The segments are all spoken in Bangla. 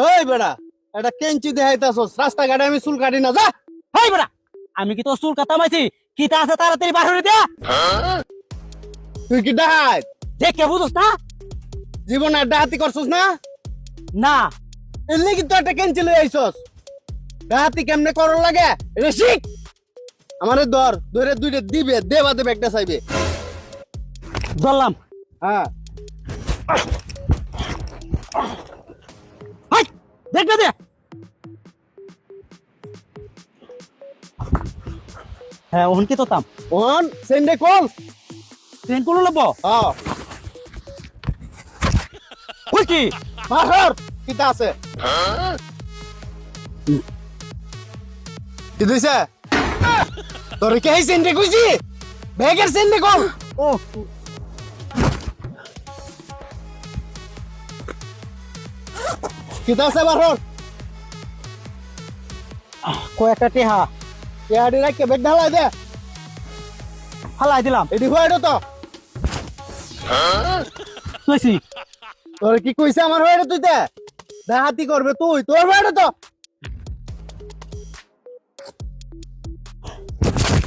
হেই বেড়া এটা কেঞ্চি দেখাইতাছস রাস্তাঘাটে আমি চুল কাটি না যা। হাই বড়া আমি কি তোর চুল কাটামাইছি কি তা আছে তাড়াতাড়ি বার হয়ে দিয়া তুই কি ডাহাত দেখে বুঝোস না? জীবনে আর ডাহাতি করছস না? না। এর লাগি তো একটা কেঞ্চি লই আইছস। ডাহাতি কেমনে করর লাগে? এটা শিখ। আমারে ধর ধরে দুইটা দিবে দেবা দেবে একটা চাইবে। ধরলাম। হ্যাঁ। দেখবে দে। হ্যাঁ ওহন কি তোতাম? ওহন সেন্ডে কল ট্রেন কোলো লব হ্যাঁ। ওই কি? মাহর কিতা আছে? কি দিছে? তোর কে এই সেন্ডে কইছি? ব্যাগের সেন্ডে কল ও। কিতা আছে মাহর কয়েকটা টেহা। ইয়াডি রাখকে ব্যাগ ঢালাই দে। ফালাই দিলাম। এডি হইডো তো। তুইছি তোর কি কইছে আমার হইডো তুই তে? ডাহাতি করবে তুই তোর হইডো তো।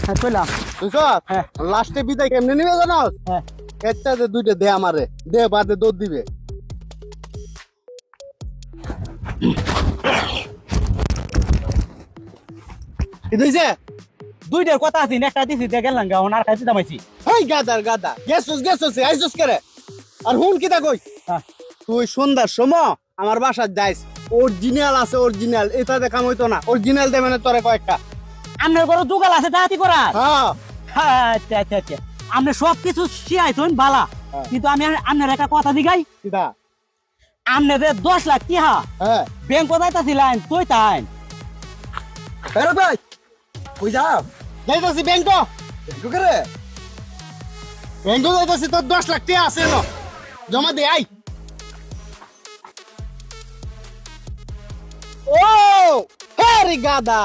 হ্যাঁ কইলাম। বুঝছ? হ্যাঁ। লাস্টে বিদায় কেমনে নিবে জানোস হ্যাঁ। একটা দুইটা দে আমারে। দে বাদে দৌড় দিবে। দিছে দুইটার কথা আছে একটা দিছি দিয়ে গেলাম গা ওনার কাছে দামাইছি হেই গাদার গাদা গেছস গেছস আইছস করে? আর হুন কিতা কই? হ্যাঁ। তুই সন্ধ্যার সময় আমার বাসার যাইস। অরিজিনাল আছে অরিজিনাল। এটা দেখাম হইতো না। অরিজিনাল দে মানে তোরে কয়েকটা। আপনার ঘরে দুগাল আছে ডাহাতি করার হ্যাঁ। আচ্ছা আচ্ছা আচ্ছা। আপনি সব কিছু শিয়াইছেন বালা। হ্যাঁ। কিন্তু আমি আপনার একটা কথা দিগাই। কিতা? আপনাদের দশ লাখ টিহা হ্যাঁ। ব্যাংক কোথায় যাইতাছিলেন তুই তাই। বেরো ভাই কই যাও যাইতাছি ব্যাংক ব্যাংক করে? ব্যাংক যাইতাছি তোর দশ লাখ টাকা আছে ন জমা দে আই। ও হ্যারি গাদা।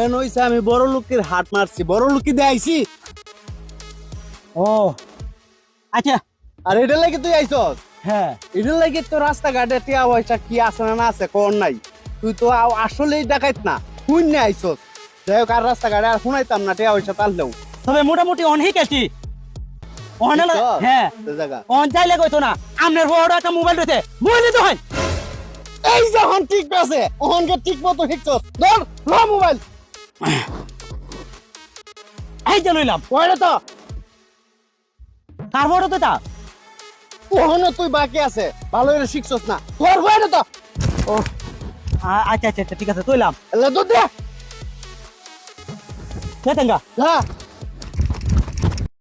এন হইছে আমি বড় লোকের হাট মারছি বড় লোকি দিয়ে আইছি। ও। আচ্ছা আর এটা লাগে তুই আইছস? হ্যাঁ। এটার লাগে তো রাস্তাঘাটে টিয়া পয়সা কি আছে না না আছে কোন নাই। তুই তো আসলেই ডাকাইত না। শুন না আইছস। যাই হোক আর রাস্তাঘাটে আর শুনাইতাম না টিয়া পয়সা তাহলেও তবে মোটামুটি অনেক আছি। অনেক হ্যাঁ। সে জায়গা। অন চাইলে কইতো না বড় একটা মোবাইল রয়েছে মোবাইল দিতে হয়। এই যখন ঠিক আছে ওহনকে ঠিক মতো শিখছস ধর ল মোবাইল এই যে লইলাম। কয়টা তো। কার বড় তো তা ওহনো তুই বাকি আছে ভালো করে শিখছস না। তোর কয়টা তো। ও আচ্ছা আচ্ছা আচ্ছা ঠিক আছে তুইলাম এলে দুধ দে। কেতেঙ্গা হ্যাঁ